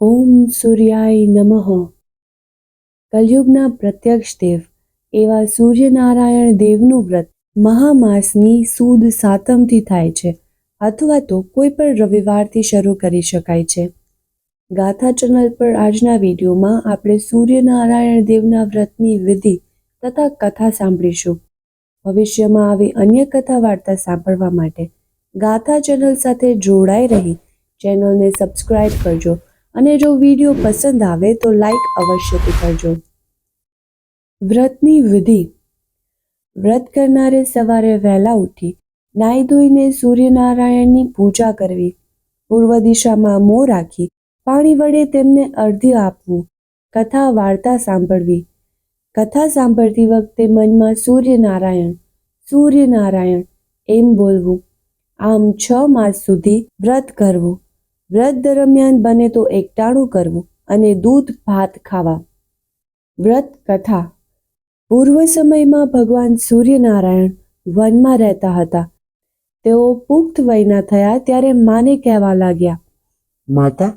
ઓમ સૂર્યાય નમઃ. કલયુગના પ્રત્યક્ષ દેવ એવા સૂર્યનારાયણ દેવનું વ્રત મહામાસની સુદ સાતમથી થાય છે અથવા તો કોઈ પણ રવિવારથી શરૂ કરી શકાય છે. ગાથા ચેનલ પર આજના વિડીયોમાં આપણે સૂર્યનારાયણ દેવના વ્રતની વિધિ તથા કથા સાંભળીશું. ભવિષ્યમાં આવી અન્ય કથા વાર્તા સાંભળવા માટે ગાથા ચેનલ સાથે જોડાઈ રહી. ચેનલને સબસ્ક્રાઇબ કરજો અને જો વીડિયો પસંદ આવે તો લાઈક અવશ્યથી કરજો. વ્રતની વિધિ. વ્રત કરનારે સવારે વહેલા ઉઠી નાહી ધોઈને સૂર્યનારાયણની પૂજા કરવી. પૂર્વ દિશામાં મોં રાખી પાણી વડે તેમને અર્ધ્ય આપવું. કથા વાર્તા સાંભળવી. કથા સાંભળતી વખતે મનમાં સૂર્યનારાયણ સૂર્યનારાયણ એમ બોલવું. આમ છ માસ સુધી વ્રત કરવું. વ્રત દરમિયાન બને તો એકટાણું કરવું અને દૂધ ભાત ખાવા. વ્રત કથા. પૂર્વ સમયમાં ભગવાન સૂર્યનારાયણ વનમાં રહેતા હતા. તેઓ પુખ્ત વયના થયા ત્યારે માને કહેવા લાગ્યા માતા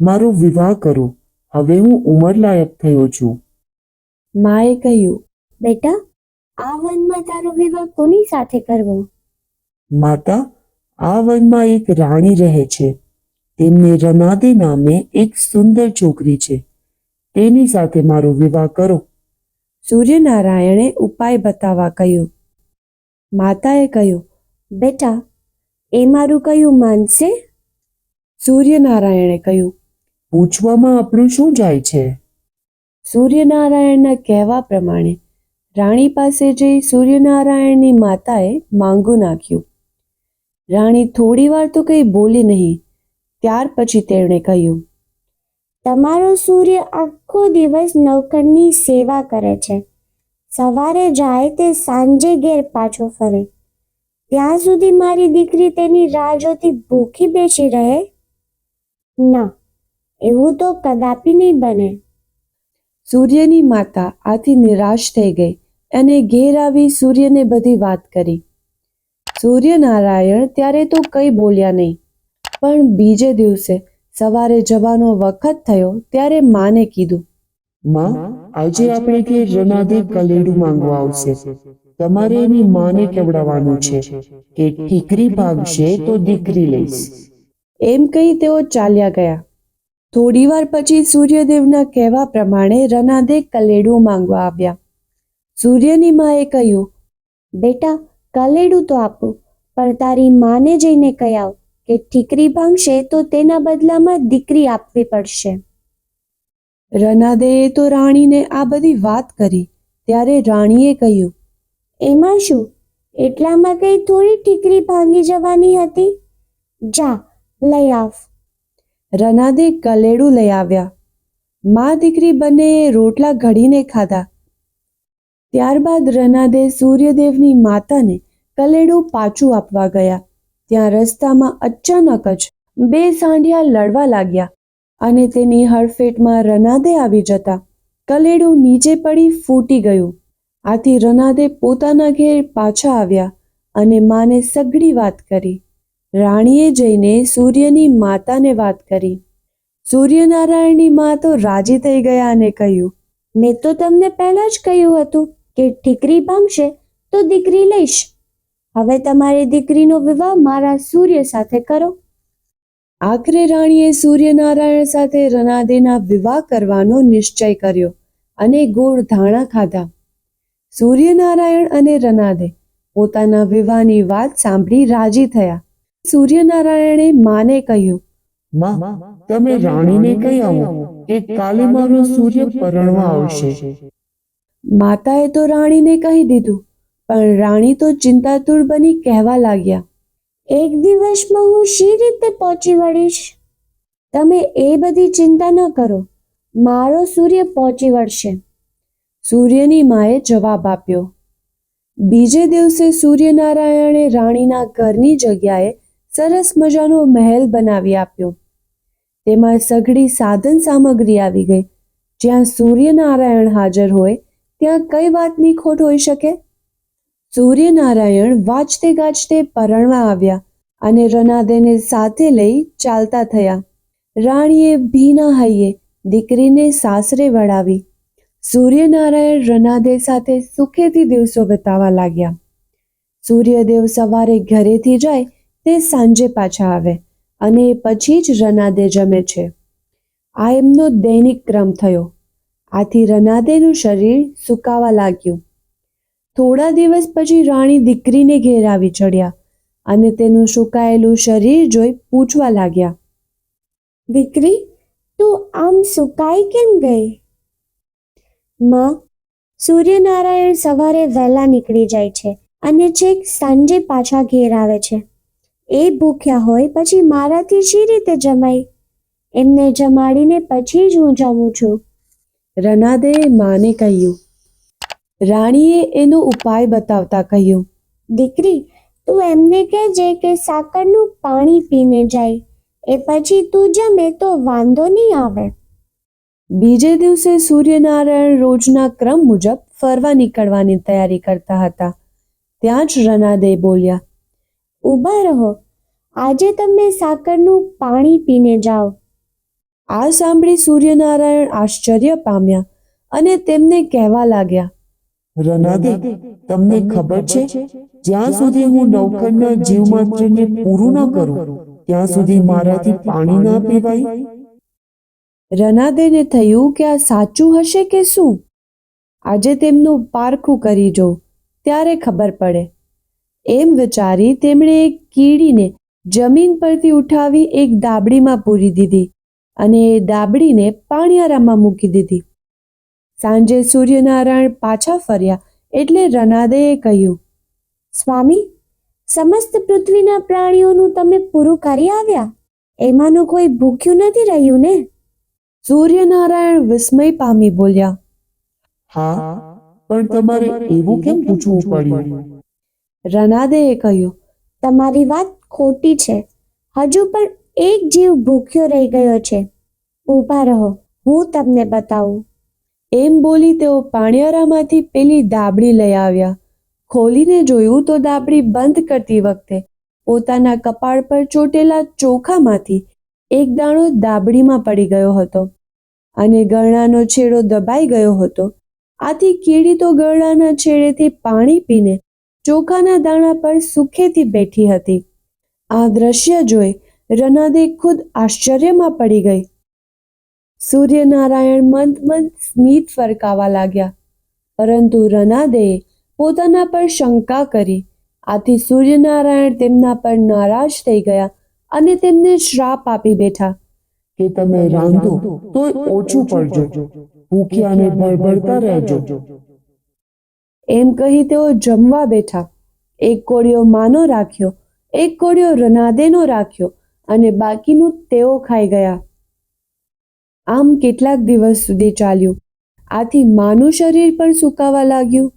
મારો વિવાહ કરો. હવે હું ઉંમરલાયક થયો છું. માએ કહ્યું બેટા આ વનમાં તારો વિવાહ કોની સાથે કરવો? માતા આ વનમાં એક રાણી રહે છે. તેમને રનાદે નામે એક સુંદર છોકરી છે. તેની સાથે મારો વિવાહ કરો. સૂર્યનારાયણે ઉપાય બતાવવા કહ્યું. માતાએ કહ્યું બેટા એ મારું કયું માનશે સૂર્યનારાયણે કહ્યું પૂછવામાં આપણું શું જાય છે? સૂર્યનારાયણના કહેવા પ્રમાણે રાણી પાસે જઈ સૂર્યનારાયણની માતાએ માંગુ નાખ્યું. રાણી થોડીવાર તો કંઈ બોલી નહીં. ત્યાર પછી તેણે કહ્યું, તમારો સૂર્ય આખો દિવસ નૌકરની સેવા કરે છે. સવારે જાય તે સાંજે ઘેર પાછો ફરે. ત્યાં સુધી મારી દીકરી તેની રાહ જોતી ભૂખી બેસી રહે? ના, એવું તો કદાપી નહીં બને. સૂર્યની માતા આથી નિરાશ થઈ ગઈ અને ઘેર આવી સૂર્યને બધી વાત કરી. સૂર્યનારાયણ, ત્યારે તો કંઈ બોલ્યા નહીં. પણ બીજે દિવસે સવારે જવાનો વખત થયો ત્યારે માને કીધું માં આજે આપણે કે રનાદે કલેડું માંગવા આવશે. તમારે એની માને કેવડાવવાનું છે કે ઠીકરી ભાગશે તો દીકરી લઈશ. એમ કહી તેઓ ચાલ્યા ગયા. થોડીવાર પછી સૂર્યદેવના કહેવા પ્રમાણે રનાદે કલેડું માંગવા આવ્યા. સૂર્યની માએ કહ્યું બેટા કલેડું તો આપું પણ તારી માને જઈને કહી આવ. કે ઠીકરી ભાંગશે તો તેના બદલામાં દીકરી આપવી પડશે. રનાદેએ તો રાણીને આ બધી વાત કરી ત્યારે રાણીએ કહ્યું એમાં શું? એટલામાં કઈ થોડી ઠીકરી ભાંગી જવાની હતી? જા લઈ આવ. રનાદે કલેડું લઈ આવ્યા. મા દીકરી બંને રોટલા ઘડીને ખાધા. ત્યારબાદ રનાદે સૂર્યદેવની માતાને કલેડું પાછું આપવા ગયા. ત્યાં રસ્તામાં અચાનક જ બે સાંઢિયા લડવા લાગ્યા અને તેની હડફેટમાં રનાદે આવી જતા કલેડું નીચે પડી ફૂટી ગયું. આથી રનાદે પોતાના ઘેર પાછા આવ્યા અને માને સઘળી વાત કરી. રાણીએ જઈને સૂર્યની માતાને વાત કરી. સૂર્યનારાયણની મા તો રાજી થઈ ગયા અને કહ્યું, મેં તો તમને પહેલા જ કહ્યું હતું કે ઠીકરી ભાંગશે તો દીકરી લઈશ. હવે તમારી દીકરીનો વિવાહ મારા સૂર્ય સાથે કરો. આખરે રાણીએ સૂર્યનારાયણ સાથે રનાદેના વિવાહ કરવાનો નિશ્ચય કર્યો અને ગોળ ધાણા ખાધા. સૂર્યનારાયણ અને રનાદે પોતાના વિવાહની વાત સાંભળી રાજી થયા. સૂર્યનારાયણે માને કહ્યું માં તમે રાણીને કહી આવો કે કાલે મારો સૂર્ય પરણવા આવશે. માતાએ તો રાણીને કહી દીધું પણ રાણી તો ચિંતાતુર બની કહેવા લાગ્યા, એક દિવસમાં હું શી રીતે પહોંચી વળીશ? તમે એ બધી ચિંતા ન કરો, મારો સૂર્ય પહોંચી વળશે. સૂર્યની માએ જવાબ આપ્યો, બીજે દિવસે સૂર્યનારાયણે રાણીના ઘરની જગ્યાએ સરસ મજાનો મહેલ બનાવી આપ્યો. તેમાં સઘળી સાધન સામગ્રી આવી ગઈ. જ્યાં સૂર્યનારાયણ હાજર હોય, ત્યાં કઈ વાતની ખોટ હોઈ શકે? સૂર્યનારાયણ વાંચતે ગાજતે પરણવા આવ્યા અને રનાદેને સાથે લઈ ચાલતા થયા. રાણીએ ભીના હૈયે દીકરીને સાસરે વળાવી. સૂર્યનારાયણ રનાદે સાથે સુખેથી દિવસો વિતાવા લાગ્યા. સૂર્યદેવ સવારે ઘરેથી જાય તે સાંજે પાછા આવે અને પછી જ રનાદે જમે છે. આ એમનો દૈનિક ક્રમ થયો. આથી રનાદેનું શરીર સુકાવા લાગ્યું. થોડા દિવસ પછી રાણી દીકરીને ઘેર આવી ચડ્યા અને તેનું સુકાયેલું શરીર જોઈ પૂછવા લાગ્યા, દીકરી, તું આમ સુકાઈ કેમ ગઈ? માં, સૂર્યનારાયણ સવારે વહેલા નીકળી જાય છે અને છેક સાંજે પાછા ઘેર આવે છે. એ ભૂખ્યા હોય પછી મારાથી શી રીતે જમાય? એમને જમાડીને પછી જ હું જમું છું. રનાદે માને કહ્યું રાણીએ એનો ઉપાય બતાવતા કહ્યું, દીકરી, તું એમને કહેજે કે સાકરનું પાણી પીને જાય, એ પછી તું જમે તો વાંધો નહીં આવે. બીજે દિવસે સૂર્યનારાયણ રોજના ક્રમ મુજબ ફરવા નીકળવાની તૈયારી કરતા હતા. ત્યાં જ રનાદે બોલ્યા ઊભા રહો, આજે તમે સાકરનું પાણી પીને જાઓ. આ સાંભળી સૂર્યનારાયણ આશ્ચર્ય પામ્યા અને તેમને કહેવા લાગ્યા રનાદે, તમને ખબર છે? જ્યાં સુધી હું નૌકરના જીવમાત્રને પૂરું ન કરું, ત્યાં સુધી મારાથી પાણી ના પીવાય? રનાદેને થયું કે આ સાચું હશે કે શું? આજે તેમનું પારખું કરી જો, ત્યારે ખબર પડે. એમ વિચારી તેમણે એક કીડીને જમીન પરથી ઉઠાવી એક દાબડીમાં પૂરી દીધી અને એ દાબડીને પાણિયારામાં મૂકી દીધી. સાંજે સૂર્યનારાયણ પાછા ફર્યા એટલે રનાદેએ કહ્યું સ્વામી સમસ્ત પૃથ્વીના પ્રાણીઓનું તમે પૂરું કરી આવ્યા? એમાંનું કોઈ ભૂખ્યું નથી રહ્યું ને? સૂર્યનારાયણ વિસ્મય પામી બોલ્યા હા પણ તમારે એવું કેમ પૂછવું પડ્યું? રનાદેએ કહ્યું તમારી વાત ખોટી છે. હજુ પણ એક જીવ ભૂખ્યો રહી ગયો છે. ઊભા રહો હું તમને બતાવું. એમ બોલી તેઓ પાણિયારામાંથી પેલી દાબડી લઈ આવ્યા. ખોલીને જોયું તો દાબડી બંધ કરતી વખતે પોતાના કપાળ પર ચોટેલા ચોખામાંથી એક દાણો દાબડીમાં પડી ગયો હતો અને ગરણાનો છેડો દબાઈ ગયો હતો. આથી કીડી તો ગરણાના છેડેથી પાણી પીને ચોખાના દાણા પર સુખેથી બેઠી હતી. આ દ્રશ્ય જોઈ રનાદે ખુદ આશ્ચર્યમાં પડી ગઈ. સૂર્યનારાયણ મંદ મંદ સ્મિત ફરકાવા લાગ્યા. પરંતુ રનાદેએ પોતાના પર શંકા કરી. આથી સૂર્યનારાયણ તેમના પર નારાજ થઈ ગયા અને તેમને શ્રાપ આપી બેઠા. કે તમે રાંધો તો ઓછું પડજો. ભૂખ્યા અને રહેજો. એમ કહી તેઓ જમવા બેઠા. એક કોળિયો માનો રાખ્યો એક કોળિયો રનાદેનો રાખ્યો અને બાકીનું તેઓ ખાઈ ગયા. આમ કેટલાક દિવસ સુધી ચાલ્યું. આથી માનું શરીર પણ સુકાવા લાગ્યું.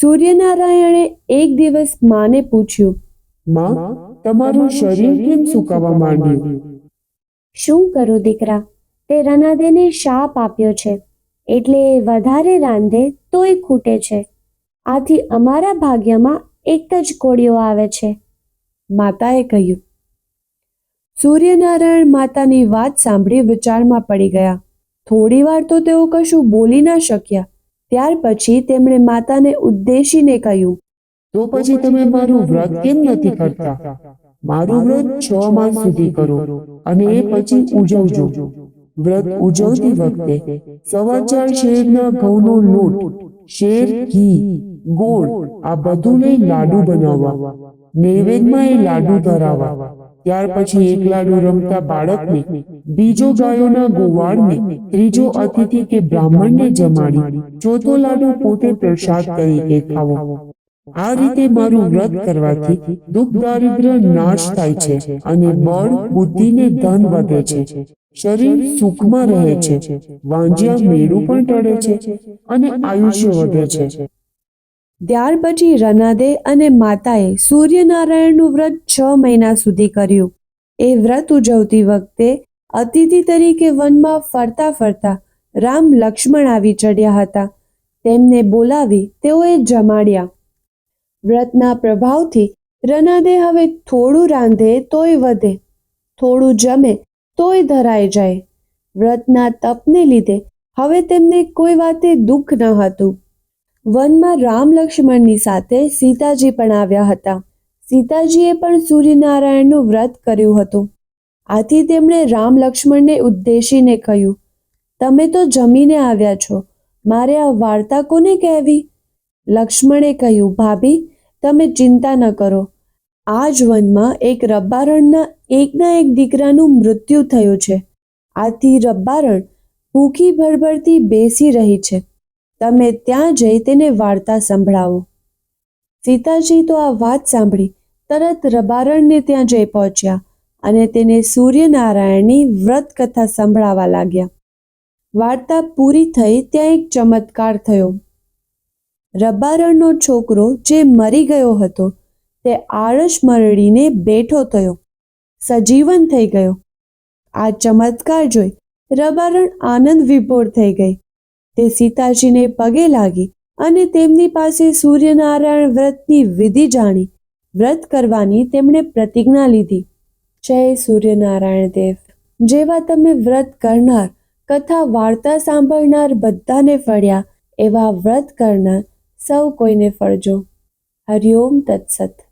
સૂર્યનારાયણે એક દિવસ માને પૂછ્યું માં તમારું શરીર કેમ સુકાવા માંડ્યું? શું કરું દીકરા? તે રનાદેને શાપ આપ્યો છે. એટલે વધારે રાંધે તોય ખૂટે છે. આથી અમારા ભાગ્યમાં એક જ કોળીઓ આવે છે. માતાએ કહ્યું સૂર્યનારાયણ માતાની વાત સાંભળી વિચારમાં પડી ગયા. થોડી વાર તો તેઓ કશું બોલી ના શક્યા. ત્યાર પછી તેમણે માતાને ઉદ્દેશીને કહ્યું, તો પછી તમે મારું વ્રત કેમ નથી કરતા? મારું વ્રત છ માસ સુધી કરો અને એ પછી ઉજવજો. વ્રત ઉજવતી વખતે સવા ચાર શેરના ઘઉંનો લોટ, શેર, ઘી, ગોળ આ બધું લઈ લાડુ બનાવવા. નૈવેદ્યમાં એ લાડુ ધરાવવા. ત્યાર પછી એક લાડુ રમતા બાળકને બીજો ગાયોના ગોવાળને ત્રીજો અતિથિ કે બ્રાહ્મણને જમાડી, ચોથો લાડુ પોતે પ્રસાદ તરીકે ખાવો. આ રીતે મારું વ્રત કરવાથી દુઃખ દારિદ્ર નાશ થાય છે અને બળ બુદ્ધિ ને ધન વધે છે. શરીર સુખમાં રહે છે. વાંજ્યા મેળું પણ ટળે છે અને આયુષ્ય વધે છે. ત્યાર પછી રનાદે અને માતાએ સૂર્યનારાયણનું વ્રત છ મહિના સુધી કર્યું. એ વ્રત ઉજવતી વખતે અતિથિ તરીકે વનમાં ફરતા ફરતા રામ લક્ષ્મણ આવી ચડ્યા હતા. તેમને બોલાવી તેઓએ જમાડ્યા. વ્રતના પ્રભાવથી રનાદે હવે થોડું રાંધે તોય વધે, થોડું જમે તોય ધરાઈ જાય. વ્રતના તપને લીધે હવે તેમને કોઈ વાતે દુઃખ ન હતું. વનમાં રામ લક્ષ્મણની સાથે સીતાજી પણ આવ્યા હતા. સીતાજીએ પણ સૂર્યનારાયણનું વ્રત કર્યું હતું. આથી તેમણે રામ લક્ષ્મણને ઉદ્દેશીને કહ્યું, તમે તો જમીને આવ્યા છો, મારે આ વાર્તા કોને કહેવી? લક્ષ્મણે કહ્યું, ભાભી, તમે ચિંતા ન કરો. આ જ વનમાં એક રબ્બારણના એકના એક દીકરાનું મૃત્યુ થયું છે. આથી રબ્બારણ ભૂખી ભડભડતી બેસી રહી છે. તમે ત્યાં જઈ તેને વાર્તા સંભળાવો. સીતાજી તો આ વાત સાંભળી તરત રબારણને ત્યાં જઈ પહોંચ્યા અને તેને સૂર્યનારાયણની વ્રત કથા સંભળાવા લાગ્યા. વાર્તા પૂરી થઈ ત્યાં એક ચમત્કાર થયો. રબારણનો છોકરો જે મરી ગયો હતો તે આળસ મરડીને બેઠો થયો. સજીવન થઈ ગયો. આ ચમત્કાર જોઈ રબારણ આનંદ વિભોર થઈ ગઈ. તે સીતાજીને પગે લાગી અને તેમની પાસે સૂર્યનારાયણ વ્રતની વિધિ જાણી. વ્રત કરવાની તેમણે પ્રતિજ્ઞા લીધી. જય સૂર્યનારાયણ દેવ. જેવા તમે વ્રત કરનાર, કથા વાર્તા સાંભળનાર બધાને ફળ્યા, એવા વ્રત કરનાર સૌ કોઈને ફળજો. હરિઓમ તત્સત.